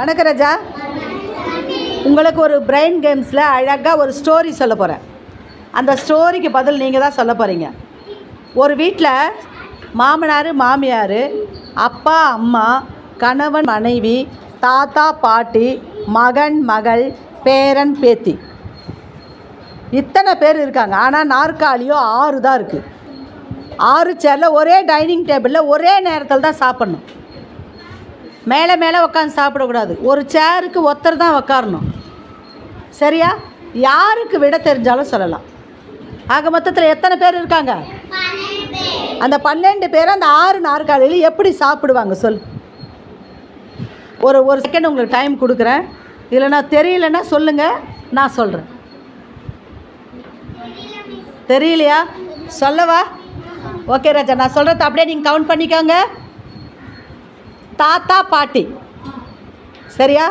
வணக்கம் ராஜா. உங்களுக்கு ஒரு பிரெயின் கேம்ஸில் அழகாக ஒரு ஸ்டோரி சொல்ல போகிறேன் அந்த ஸ்டோரிக்கு பதில் நீங்கள் தான் சொல்ல போகிறீங்க ஒரு வீட்டில் மாமனார் மாமியார் அப்பா அம்மா கணவன் மனைவி தாத்தா பாட்டி மகன் மகள் பேரன் பேத்தி. இத்தனை பேர் இருக்காங்க. ஆனால் நாற்காலியோ ஆறு தான் இருக்குது ஆறு சேரில் ஒரே டைனிங் டேபிளில் ஒரே நேரத்தில் தான் சாப்பிட்ணும். மேலே மேலே உட்காந்து சாப்பிடக்கூடாது. ஒரு சேருக்கு ஒருத்தர் தான் உக்காரணும். சரியா? யாருக்கு விட தெரிஞ்சாலும் சொல்லலாம். ஆக மொத்தத்தில் எத்தனை பேர் இருக்காங்க? அந்த பன்னெண்டு பேர் அந்த ஆறு நாற்காலியில் எப்படி சாப்பிடுவாங்க சொல். ஒரு ஒரு செகண்ட் உங்களுக்கு டைம் கொடுக்குறேன். இல்லைனா தெரியலன்னா சொல்லுங்கள் நான் சொல்கிறேன் தெரியலையா? சொல்லவா? ஓகே ராஜா நான் சொல்கிறத அப்படியே நீங்கள் கவுண்ட் பண்ணிக்கோங்க. தாத்தா பாட்டி. சரியா?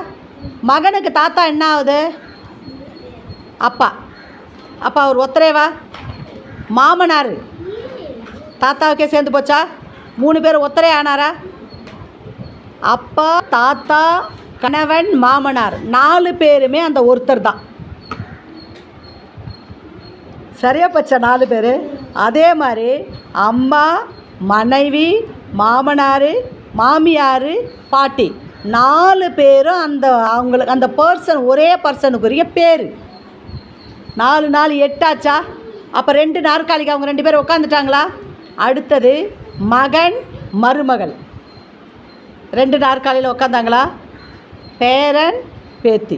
மகனுக்கு தாத்தா என்ன ஆகுது? அப்பா. அப்பா அவர் ஒத்தரேவா? மாமனார். தாத்தாவுக்கே சேர்ந்து போச்சா? மூணு பேர் ஒத்தரே ஆனாரா? அப்பா தாத்தா கணவன் மாமனார். நாலு பேருமே அந்த ஒருத்தர் தான். சரியா பச்சா நாலு பேர்? அதே மாதிரி அம்மா மனைவி மாமனார் மாமியார் பாட்டி. நாலு பேரும் அந்த அவங்களுக்கு அந்த பர்சன் ஒரே பர்சனுக்குரிய பேர். நாலு நாலு எட்டாச்சா? அப்போ ரெண்டு நாற்காலிக்கு அவங்க ரெண்டு பேரும் உட்காந்துட்டாங்களா அடுத்தது மகன் மருமகள். ரெண்டு நாற்காலியில் உட்காந்தாங்களா பேரன் பேத்தி.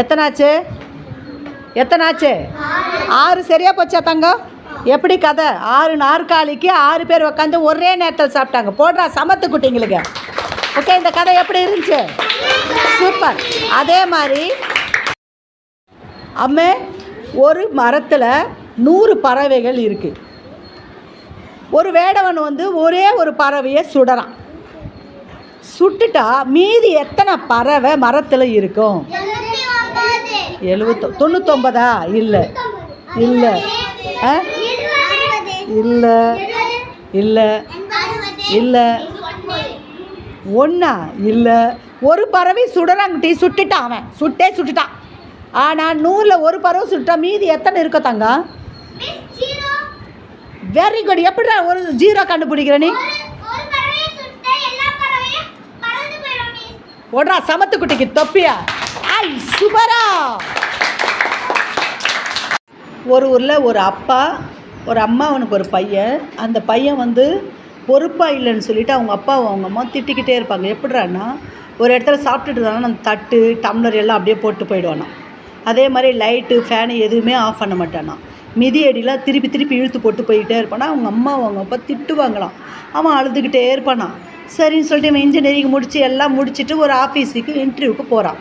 எத்தனாச்சு? எத்தனாச்சு? ஆறு சரியா போச்சா தங்கம்? எப்படி கதை? ஆறு நாற்காலிக்கு ஆறு பேர் உட்காந்து ஒரே நேரத்தில் சாப்பிட்டாங்க. போடுறா சமத்து குட்டிங்களுக்கு. ஓகே இந்த கதை எப்படி இருந்துச்சு? சூப்பர் அதே மாதிரி அம்மே ஒரு மரத்தில் நூறு பறவைகள் இருக்குது ஒரு வேடவன் வந்து ஒரே ஒரு பறவையை சுடறான். சுட்டுட்டா மீதி எத்தனை பறவை மரத்தில் இருக்கும்? எழுபத்தொ தொண்ணூத்தொம்பதா இல்லை. இல்லை. ஆ? இல்லை. இல்லை. இல்லை. ஒன்றா இல்லை. ஒரு பறவை சுடறாங்கட்டி சுட்டுட்டான் அவன். சுட்டே சுட்டுட்டான் ஆனால் நூறில் ஒரு பறவை சுட்டா மீதி எத்தனை இருக்கோ தங்க? வெரி குட் எப்படிடா ஒரு ஜீரோ கண்டுபிடிக்கிற நீ? ஓடுறா சமத்துக்குட்டிக்கு தொப்பியா? ஐ சூப்பரா ஒரு ஊரில் ஒரு அப்பா ஒரு அம்மா அவனுக்கு ஒரு பையன். அந்த பையன் வந்து பொறுப்பாக இல்லைன்னு சொல்லிட்டு அவங்க அப்பாவும் அவங்க அம்மா திட்டிக்கிட்டே இருப்பாங்க. எப்படிறான்னா ஒரு இடத்துல சாப்பிட்டுட்டு இருந்தாலும் அந்த தட்டு டம்ளர் எல்லாம் அப்படியே போட்டு போயிடுவானா அதே மாதிரி லைட்டு ஃபேனு எதுவுமே ஆஃப் பண்ண மாட்டானா மிதி அடிலாம் திருப்பி திருப்பி இழுத்து போட்டு போயிட்டே இருப்பானா. அவங்க அம்மா அவங்க அப்பா திட்டுவாங்களாம். அவன் அழுதுகிட்டே இருப்பானா சரின்னு சொல்லிட்டு இவன் இன்ஜினியரிங் முடித்து எல்லாம் முடிச்சுட்டு ஒரு ஆஃபீஸுக்கு இன்டர்வியூக்கு போகிறான்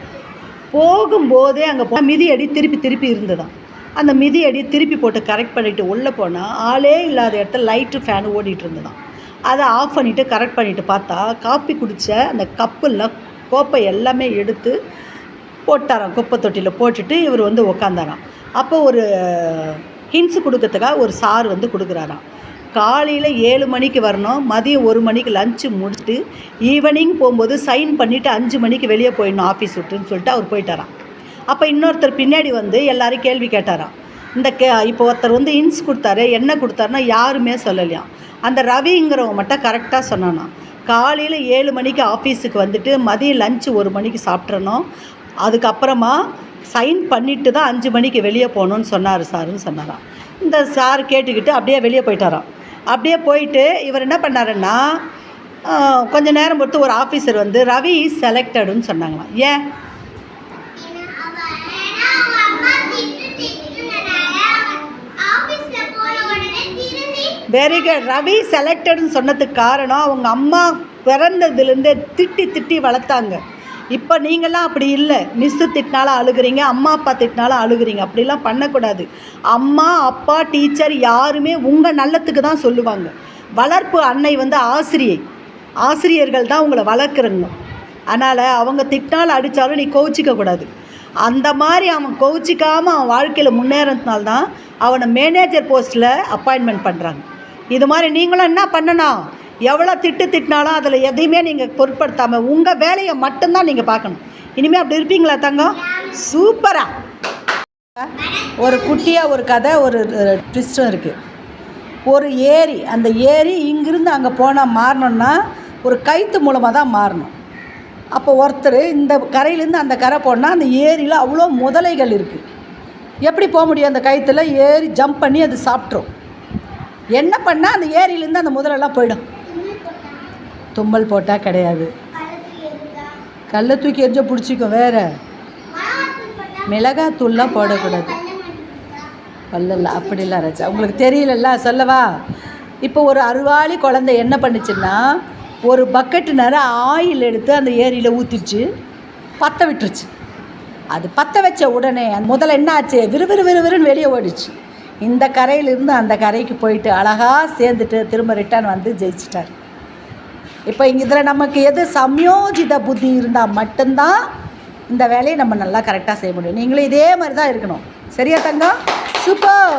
போகும்போதே அங்கே போ மிதி அடி திருப்பி திருப்பி இருந்ததான் அந்த மிதி அடியை திருப்பி போட்டு கரெக்ட் பண்ணிவிட்டு உள்ளே போனால் ஆளே இல்லாத இடத்துல லைட்டு ஃபேனு ஓடிட்டு இருந்ததான் அதை ஆஃப் பண்ணிவிட்டு கரெக்ட் பண்ணிவிட்டு பார்த்தா காப்பி குடித்த அந்த கப்பெல்லாம் கோப்பை எல்லாமே எடுத்து போட்டாராம். குப்பை தொட்டியில் போட்டுட்டு இவர் வந்து உக்காந்தாராம். அப்போ ஒரு ஹின்ஸ் கொடுக்கறதுக்காக ஒரு சார் வந்து கொடுக்குறாராம். காலையில் ஏழு மணிக்கு வரணும் மதியம் ஒரு மணிக்கு லஞ்சு முடிச்சுட்டு ஈவினிங் போகும்போது சைன் பண்ணிவிட்டு அஞ்சு மணிக்கு வெளியே போயிடணும் ஆஃபீஸ் விட்டுன்னு சொல்லிட்டு அவர் போயிட்டாராம். அப்போ இன்னொருத்தர் பின்னாடி வந்து எல்லாரும் கேள்வி கேட்டாராம். இந்த கே இப்போ ஒருத்தர் வந்து இன்ஸ் கொடுத்தாரு என்ன கொடுத்தாருன்னா யாருமே சொல்லலையாம் அந்த ரவிங்கிறவங்க மட்டும் கரெக்டாக சொன்னானா காலையில் ஏழு மணிக்கு ஆஃபீஸுக்கு வந்துட்டு மதியம் லஞ்சு ஒரு மணிக்கு சாப்பிட்றணும் அதுக்கப்புறமா சைன் பண்ணிட்டு தான் அஞ்சு மணிக்கு வெளியே போகணுன்னு சொன்னார் சாருன்னு சொன்னாராம். இந்த சார் கேட்டுக்கிட்டு அப்படியே வெளியே போயிட்டாராம். அப்படியே போயிட்டு இவர் என்ன பண்ணாருன்னா கொஞ்சம் நேரம் பொறுத்து ஒரு ஆஃபீஸர் வந்து ரவி செலக்டடுன்னு சொன்னாங்களாம். ஏன்? வெரி குட் ரவி செலக்டட்னு சொன்னதுக்கு காரணம் அவங்க அம்மா பிறந்ததுலேருந்தே திட்டி திட்டி வளர்த்தாங்க. இப்போ நீங்களாம் அப்படி இல்லை. மிஸ்ஸு திட்டினாலும் அழுகுறீங்க அம்மா அப்பா திட்டினாலும் அழுகுறீங்க. அப்படிலாம் பண்ணக்கூடாது. அம்மா அப்பா டீச்சர் யாருமே உங்கள் நல்லத்துக்கு தான் சொல்லுவாங்க. வளர்ப்பு அன்னை வந்து ஆசிரியை. ஆசிரியர்கள் தான் உங்களை வளர்க்குறங்க. அதனால் அவங்க திட்டினாலும் அடித்தாலும் நீ கோச்சிக்க கூடாது. அந்த மாதிரி அவன் கோச்சிக்காமல் அவன் வாழ்க்கையில் முன்னேறதுனால தான் அவனை மேனேஜர் போஸ்ட்டில் அப்பாயின்மெண்ட் பண்ணுறாங்க இது மாதிரி நீங்களும் என்ன பண்ணணும்? எவ்வளோ திட்டு திட்டினாலும் அதில் எதையுமே நீங்கள் பொருட்படுத்தாமல் உங்கள் வேலையை மட்டும்தான் நீங்கள் பார்க்கணும். இனிமேல் அப்படி இருப்பீங்களா தங்கம்? சூப்பராக ஒரு குட்டியாக ஒரு கதை ஒரு ட்விஸ்டும் இருக்குது ஒரு ஏரி அந்த ஏரி இங்கிருந்து அங்கே போனால் மாறணும்னா ஒரு கைத்து மூலமாக தான் மாறணும். அப்போ ஒருத்தர் இந்த கரையிலேருந்து அந்த கரை போனால் அந்த ஏரியில் அவ்வளோ முதலைகள் இருக்குது எப்படி போக முடியும் அந்த கயிற்றுல ஏறி ஜம்ப் பண்ணி அது சாப்பிட்ரும் என்ன பண்ணால் அந்த ஏரியிலேருந்து அந்த முதலெல்லாம் போயிடும். தும்மல் போட்டால் கிடையாது. கல்லை தூக்கி எரிஞ்சா பிடிச்சிக்கும் வேறு. மிளகாத்தூள்லாம் போடக்கூடாது. பல்லல்ல அப்படிலாம் ரச்சா உங்களுக்கு தெரியலல்ல சொல்லவா? இப்போ ஒரு அருவாளி குழந்தை என்ன பண்ணுச்சுன்னா ஒரு பக்கெட்டு நேரம் ஆயில் எடுத்து அந்த ஏரியில் ஊற்றிடுச்சு பற்ற விட்டுருச்சு. அது பற்ற வச்ச உடனே அந்த முதல்ல என்ன ஆச்சு விறுவிறு விறுவிறுன்னு வெளியே ஓடிச்சு இந்த கரையிலிருந்து அந்த கரைக்கு போயிட்டு அழகாக சேர்ந்துட்டு திரும்ப ரிட்டர்ன் வந்து ஜெயிச்சிட்டார். இப்போ இங்கே இதில் நமக்கு எது சம்யோஜித புத்தி இருந்தால் மட்டும்தான் இந்த வேலையை நம்ம நல்லா கரெக்டாக செய்ய முடியும். நீங்களும் இதே மாதிரி தான் இருக்கணும். சரியா தங்கம்? சூப்பர்